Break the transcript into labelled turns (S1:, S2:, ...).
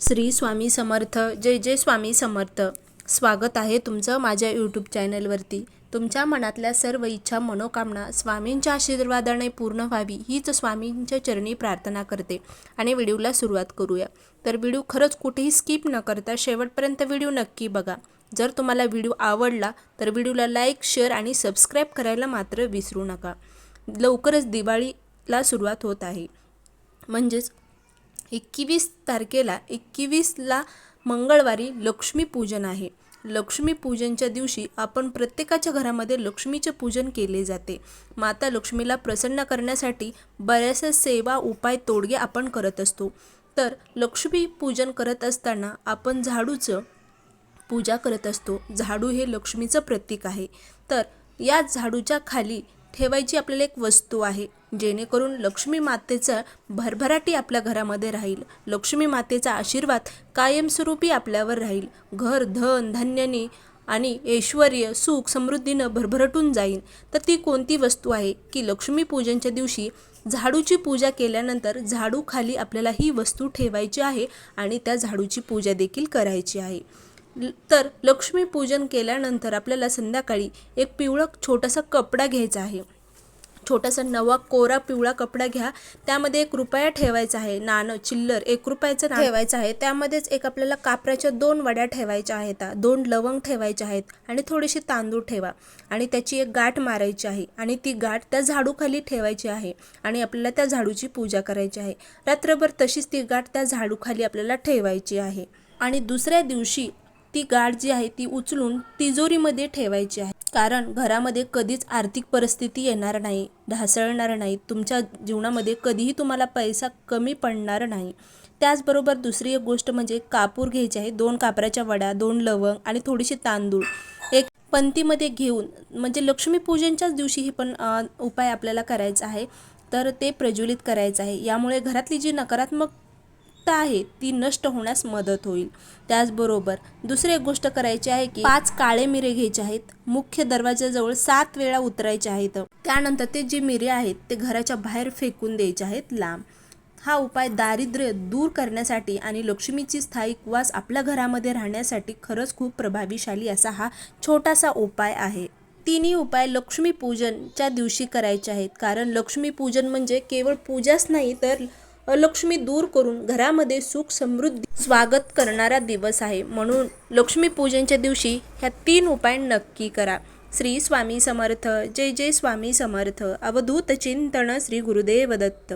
S1: श्री स्वामी समर्थ. जय जय स्वामी समर्थ. स्वागत आहे तुमचं माझ्या यूट्यूब चॅनलवरती तुमच्या मनातल्या सर्व इच्छा मनोकामना स्वामींच्या आशीर्वादाने पूर्ण व्हावी हीच स्वामींच्या चरणी प्रार्थना करते. आणि व्हिडिओला सुरुवात करूया. तर व्हिडिओ खरंच कुठेही स्किप न करता शेवटपर्यंत व्हिडिओ नक्की बघा. जर तुम्हाला व्हिडिओ आवडला तर व्हिडिओला लाईक शेअर आणि सबस्क्राईब करायला मात्र विसरू नका. लवकरच दिवाळीला सुरुवात होत आहे. म्हणजेच एकवीस तारखेला एकवीसला मंगळवारी लक्ष्मीपूजन आहे. लक्ष्मीपूजनच्या दिवशी आपण प्रत्येकाच्या घरामध्ये लक्ष्मीचे पूजन केले जाते. माता लक्ष्मीला प्रसन्न करण्यासाठी बऱ्याचशा सेवा उपाय तोडगे आपण करत असतो. तर लक्ष्मीपूजन करत असताना आपण झाडूचं पूजा करत असतो. झाडू हे लक्ष्मीचं प्रतीक आहे. तर या झाडूच्या खाली ठेवायची आपल्याला एक वस्तू आहे. जेणेकरून लक्ष्मी मातेचा भरभराटी आपल्या घरामध्ये राहील. लक्ष्मी मातेचा आशीर्वाद कायमस्वरूपी आपल्यावर राहील. घर धन धान्याने आणि ऐश्वर सुख समृद्धीनं भरभरटून जाईल. तर ती कोणती वस्तू आहे की लक्ष्मीपूजनच्या दिवशी झाडूची पूजा केल्यानंतर झाडू खाली आपल्याला ही वस्तू ठेवायची आहे आणि त्या झाडूची पूजा देखील करायची आहे. तर लक्ष्मीपूजन केल्यानंतर आपल्याला संध्याकाळी एक पिवळं छोटासा कपडा घ्यायचा आहे. छोटासा नवा कोरा पिवळा कपडा घ्या. त्यामध्ये एक रुपया ठेवायचा आहे. नाणं चिल्लर एक रुपयाचं ठेवायचं आहे. त्यामध्येच एक आपल्याला कापराच्या दोन वड्या ठेवायच्या आहेत. दोन लवंग ठेवायचे आहेत आणि थोडीशी तांदूळ ठेवा. आणि त्याची एक गाठ मारायची आहे आणि ती गाठ त्या झाडूखाली ठेवायची आहे आणि आपल्याला त्या झाडूची पूजा करायची आहे. रात्रभर तशीच ती गाठ त्या झाडूखाली आपल्याला ठेवायची आहे. आणि दुसऱ्या दिवशी ती गाठ जी आहे ती उचलून तिजोरीमध्ये ठेवायची आहे. कारण घरामध्ये कधीच आर्थिक परिस्थिती येणार नाही ढासळणार नाही तुमच्या जीवनामध्ये कधीही तुम्हाला पैसा कमी पडणार नाही. त्याचबरोबर दुसरी एक गोष्ट म्हणजे कापूर घ्यायची आहे दोन कापराच्या वड्या दोन लवंग आणि थोडीशी तांदूळ. एक पंतीमध्ये घेऊन म्हणजे लक्ष्मीपूजनच्याच दिवशी ही पण उपाय आपल्याला करायचा आहे. तर ते प्रज्वलित करायचं आहे. यामुळे घरातली जी नकारात्मक ता आहे ती नष्ट होण्यास मदत होईल. त्याचबरोबर दुसरी एक गोष्ट करायची आहे की पाच काळे मिरे घ्यायचे आहेत. मुख्य दरवाजाजवळ सात वेळा उतरायचे आहेत. त्यानंतर ते जे मिरे आहेत ते घराच्या बाहेर फेकून द्यायचे आहेत लांब. हा उपाय दारिद्र्य दूर करण्यासाठी आणि लक्ष्मीची स्थायिक वास आपल्या घरामध्ये राहण्यासाठी खरंच खूप प्रभावीशाली असा हा छोटासा उपाय आहे. तिन्ही उपाय लक्ष्मीपूजनच्या दिवशी करायचे आहेत. कारण लक्ष्मीपूजन म्हणजे केवळ पूजाच नाही तर लक्ष्मी दूर करून घरामध्ये सुख समृद्धी स्वागत करणारा दिवस आहे. म्हणून लक्ष्मीपूजनच्या दिवशी ह्या तीन उपाय नक्की करा. श्री स्वामी समर्थ. जय जय स्वामी समर्थ. अवधूत चिंतन श्री गुरुदेव दत्त.